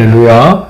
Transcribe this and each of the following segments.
할렐루야.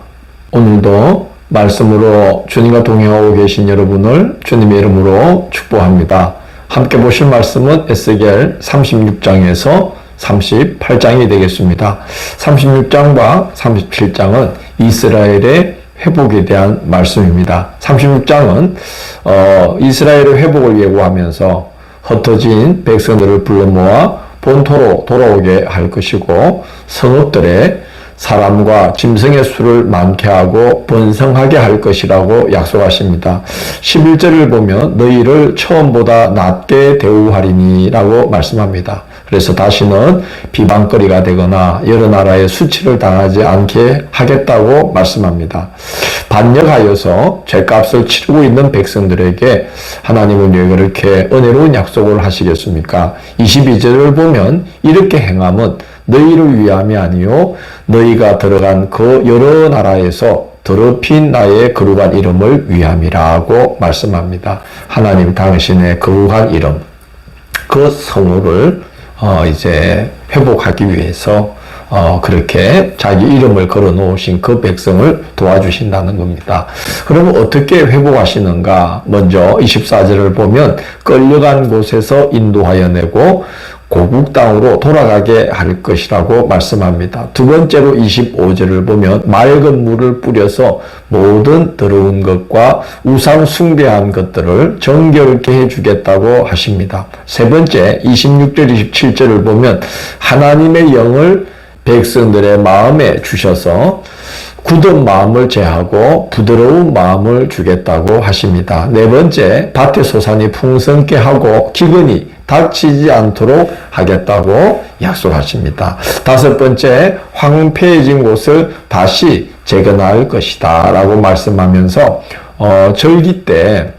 오늘도 말씀으로 주님과 동행하고 계신 여러분을 주님의 이름으로 축복합니다. 함께 보실 말씀은 에스겔 36장에서 38장이 되겠습니다. 36장과 37장은 이스라엘의 회복에 대한 말씀입니다. 36장은 어, 이스라엘의 회복을 예고하면서 흩어진 백성들을 불러 모아 본토로 돌아오게 할 것이고 성읍들의 사람과 짐승의 수를 많게 하고 번성하게 할 것이라고 약속하십니다. 11절을 보면 너희를 처음보다 낮게 대우하리니라고 말씀합니다. 그래서 다시는 비방거리가 되거나 여러 나라의 수치를 당하지 않게 하겠다고 말씀합니다. 반역하여서 죄값을 치르고 있는 백성들에게 하나님은 왜 그렇게 은혜로운 약속을 하시겠습니까? 22절을 보면 이렇게 행함은 너희를 위함이 아니요 너희가 들어간 그 여러 나라에서 더럽힌 나의 거룩한 이름을 위함이라고 말씀합니다. 하나님 당신의 거룩한 이름 그 성우를 어 이제 회복하기 위해서 어, 그렇게 자기 이름을 걸어 놓으신 그 백성을 도와주신다는 겁니다. 그러면 어떻게 회복하시는가? 먼저 24절을 보면 끌려간 곳에서 인도하여 내고 고국 땅으로 돌아가게 할 것이라고 말씀합니다. 두 번째로 25절을 보면 맑은 물을 뿌려서 모든 더러운 것과 우상 숭배한 것들을 정결케 해주겠다고 하십니다. 세 번째 26절 27절을 보면 하나님의 영을 백성들의 마음에 주셔서 굳은 마음을 제하고 부드러운 마음을 주겠다고 하십니다. 네 번째, 밭의 소산이 풍성케 하고 기근이 닥치지 않도록 하겠다고 약속하십니다. 다섯 번째, 황폐해진 곳을 다시 재건할 것이다. 라고 말씀하면서, 어, 절기 때,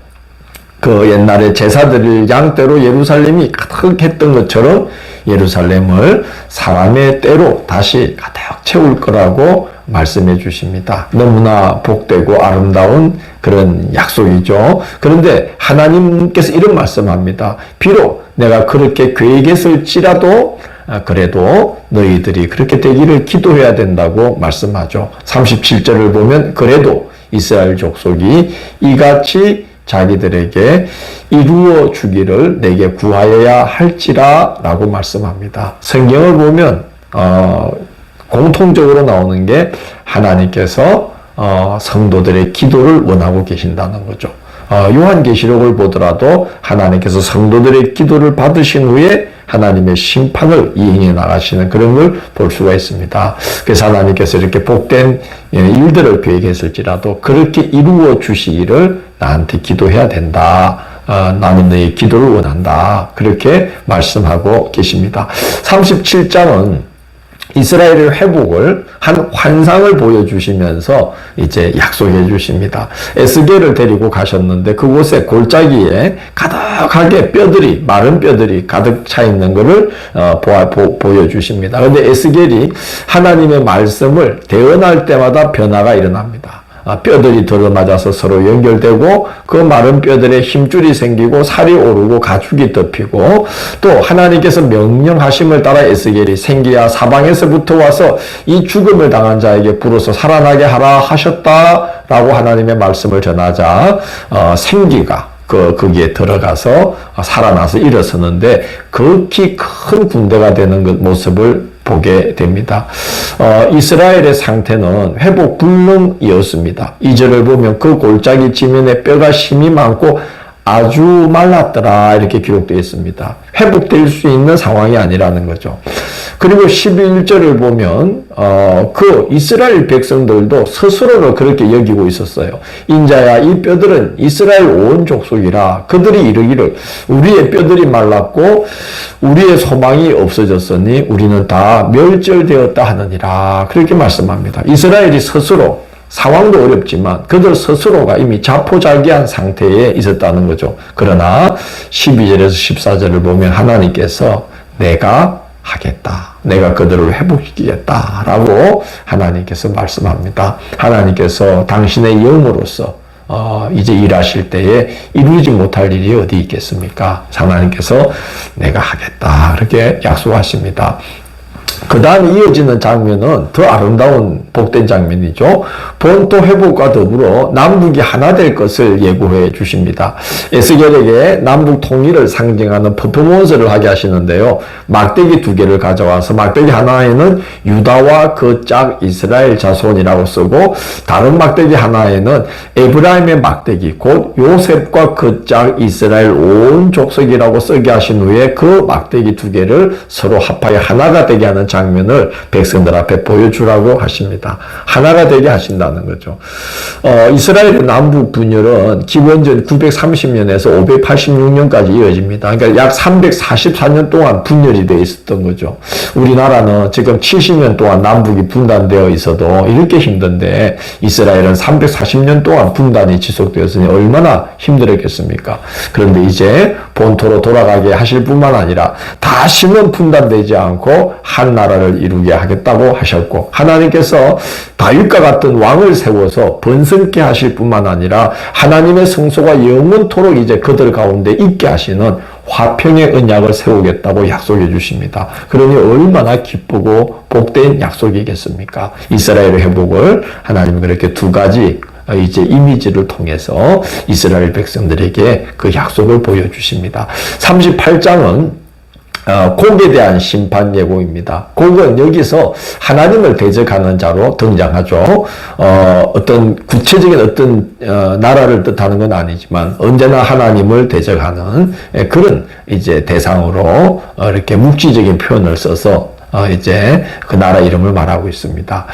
그 옛날에 제사드릴 양떼로 예루살렘이 가득했던 것처럼 예루살렘을 사람의 때로 다시 가득 채울 거라고 말씀해 주십니다. 너무나 복되고 아름다운 그런 약속이죠. 그런데 하나님께서 이런 말씀합니다. 비록 내가 그렇게 계획했을지라도 아, 그래도 너희들이 그렇게 되기를 기도해야 된다고 말씀하죠. 37절을 보면 그래도 이스라엘 족속이 이같이 자기들에게 이루어 주기를 내게 구하여야 할지라 라고 말씀합니다. 성경을 보면, 어, 공통적으로 나오는 게 하나님께서 어, 성도들의 기도를 원하고 계신다는 거죠. 어, 요한계시록을 보더라도 하나님께서 성도들의 기도를 받으신 후에 하나님의 심판을 이행해 나가시는 그런 걸 볼 수가 있습니다. 그래서 하나님께서 이렇게 복된 예, 일들을 계획했을지라도 그렇게 이루어 주시기를 나한테 기도해야 된다. 어, 나는 너의 기도를 원한다. 그렇게 말씀하고 계십니다. 37장은 이스라엘의 회복을 한 환상을 보여주시면서 이제 약속해 주십니다. 에스겔을 데리고 가셨는데 그곳에 골짜기에 가득하게 뼈들이 마른 뼈들이 가득 차 있는 것을 어, 보여주십니다. 그런데 에스겔이 하나님의 말씀을 대언할 때마다 변화가 일어납니다. 아, 뼈들이 들어맞아서 서로 연결되고 그 마른 뼈들에 힘줄이 생기고 살이 오르고 가죽이 덮이고 또 하나님께서 명령하심을 따라 에스겔이 생기야 사방에서부터 와서 이 죽음을 당한 자에게 불어서 살아나게 하라 하셨다라고 하나님의 말씀을 전하자 어, 생기가 그 거기에 들어가서 살아나서 일어서는데 극히 큰 군대가 되는 그 모습을 보게 됩니다. 어, 이스라엘의 상태는 회복 불능이었습니다. 이절을 보면 그 골짜기 지면에 뼈가 힘이 많고 아주 말랐더라 이렇게 기록되어 있습니다. 회복될 수 있는 상황이 아니라는 거죠. 그리고 11절을 보면 어, 그 이스라엘 백성들도 스스로를 그렇게 여기고 있었어요. 인자야 이 뼈들은 이스라엘 온 족속이라 그들이 이르기를 우리의 뼈들이 말랐고 우리의 소망이 없어졌으니 우리는 다 멸절되었다 하느니라 그렇게 말씀합니다. 이스라엘이 스스로 상황도 어렵지만 그들 스스로가 이미 자포자기한 상태에 있었다는 거죠. 그러나 12절에서 14절을 보면 하나님께서 내가 하겠다. 내가 그들을 회복시키겠다. 라고 하나님께서 말씀합니다. 하나님께서 당신의 영으로서 어, 이제 일하실 때에 이루지 못할 일이 어디 있겠습니까? 하나님께서 내가 하겠다. 그렇게 약속하십니다. 그 다음에 이어지는 장면은 더 아름다운 복된 장면이죠. 본토 회복과 더불어 남북이 하나 될 것을 예고해 주십니다. 에스겔에게 남북 통일을 상징하는 퍼포먼스를 하게 하시는데요. 막대기 두 개를 가져와서 막대기 하나에는 유다와 그 짝 이스라엘 자손이라고 쓰고 다른 막대기 하나에는 에브라임의 막대기 곧 요셉과 그 짝 이스라엘 온 족속이라고 쓰게 하신 후에 그 막대기 두 개를 서로 합하여 하나가 되게 하는 장면을 백성들 앞에 보여주라고 하십니다. 하나가 되게 하신다는 거죠. 어, 이스라엘의 남북 분열은 기원전 930년에서 586년까지 이어집니다. 그러니까 약 344년 동안 분열이 되어 있었던 거죠. 우리나라는 지금 70년 동안 남북이 분단되어 있어도 이렇게 힘든데 이스라엘은 340년 동안 분단이 지속되었으니 얼마나 힘들었겠습니까? 그런데 이제 본토로 돌아가게 하실 뿐만 아니라 다시는 분단되지 않고 한 나라를 이루게 하겠다고 하셨고 하나님께서 다윗과 같은 왕을 세워서 번성케 하실 뿐만 아니라 하나님의 성소가 영원토록 이제 그들 가운데 있게 하시는 화평의 언약을 세우겠다고 약속해 주십니다. 그러니 얼마나 기쁘고 복된 약속이겠습니까? 이스라엘의 회복을 하나님은 그렇게 두 가지 이제 이미지를 통해서 이스라엘 백성들에게 그 약속을 보여주십니다. 38장은 어, 곡에 대한 심판 예고입니다. 곡은 여기서 하나님을 대적하는 자로 등장하죠. 어, 어떤 구체적인 어떤 어, 나라를 뜻하는 건 아니지만 언제나 하나님을 대적하는 예, 그런 이제 대상으로 어, 이렇게 묵지적인 표현을 써서 어, 이제 그 나라 이름을 말하고 있습니다.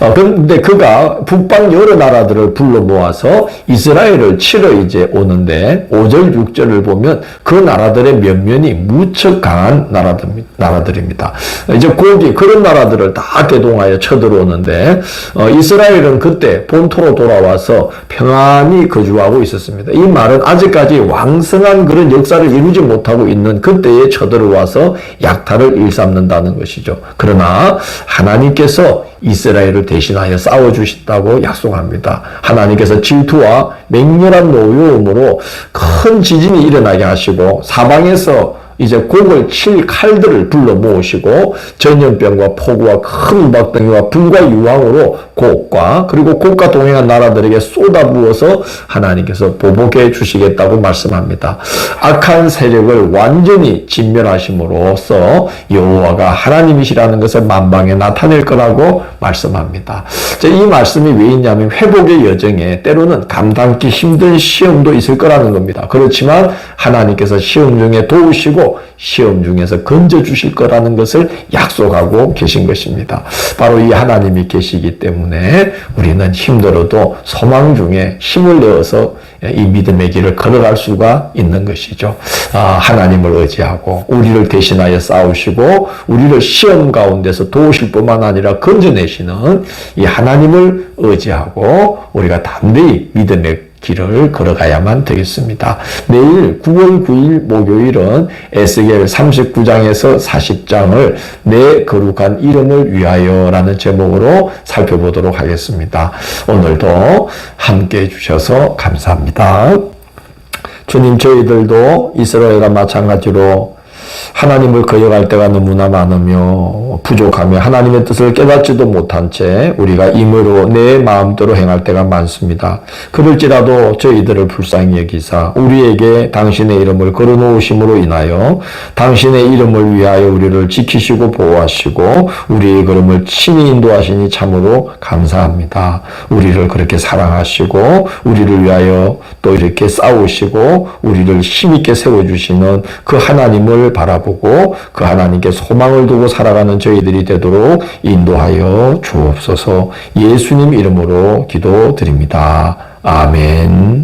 어, 그런데 그가 북방 여러 나라들을 불러 모아서 이스라엘을 치러 이제 오는데 5절, 6절을 보면 그 나라들의 면면이 무척 강한 나라들, 나라들입니다. 이제 거기 그런 나라들을 다 대동하여 쳐들어오는데 어, 이스라엘은 그때 본토로 돌아와서 평안히 거주하고 있었습니다. 이 말은 아직까지 왕성한 그런 역사를 이루지 못하고 있는 그때에 쳐들어와서 약탈을 일삼는다는 것이죠. 그러나 하나님께서 이스라엘을 대신하여 싸워주신다고 약속합니다. 하나님께서 질투와 맹렬한 노여움으로 큰 지진이 일어나게 하시고 사방에서 이제 곡을 칠 칼들을 불러 모으시고 전염병과 폭우와 큰 우박덩이와 불과 유황으로 곡과 그리고 곡과 동행한 나라들에게 쏟아부어서 하나님께서 보복해 주시겠다고 말씀합니다. 악한 세력을 완전히 진멸하심으로써 여호와가 하나님이시라는 것을 만방에 나타낼 거라고 말씀합니다. 이 말씀이 왜 있냐면 회복의 여정에 때로는 감당기 힘든 시험도 있을 거라는 겁니다. 그렇지만 하나님께서 시험 중에 도우시고 시험 중에서 건져 주실 거라는 것을 약속하고 계신 것입니다. 바로 이 하나님이 계시기 때문에 우리는 힘들어도 소망 중에 힘을 내어서 이 믿음의 길을 걸어갈 수가 있는 것이죠. 아, 하나님을 의지하고 우리를 대신하여 싸우시고 우리를 시험 가운데서 도우실 뿐만 아니라 건져내시는 이 하나님을 의지하고 우리가 담대히 믿음의 길을 걸어가야만 되겠습니다. 내일 9월 9일 목요일은 에스겔 39장에서 40장을 내 거룩한 이름을 위하여라는 제목으로 살펴보도록 하겠습니다. 오늘도 함께 해주셔서 감사합니다. 주님 저희들도 이스라엘과 마찬가지로 하나님을 거역할 때가 너무나 많으며 부족하며 하나님의 뜻을 깨닫지도 못한 채 우리가 임으로 내 마음대로 행할 때가 많습니다. 그럴지라도 저희들을 불쌍히 여기사 우리에게 당신의 이름을 걸어놓으심으로 인하여 당신의 이름을 위하여 우리를 지키시고 보호하시고 우리의 걸음을 친히 인도하시니 참으로 감사합니다. 우리를 그렇게 사랑하시고 우리를 위하여 또 이렇게 싸우시고 우리를 힘있게 세워주시는 그 하나님을 바라보고 그 하나님께 소망을 두고 살아가는 저희들이 되도록 인도하여 주옵소서 예수님 이름으로 기도드립니다. 아멘.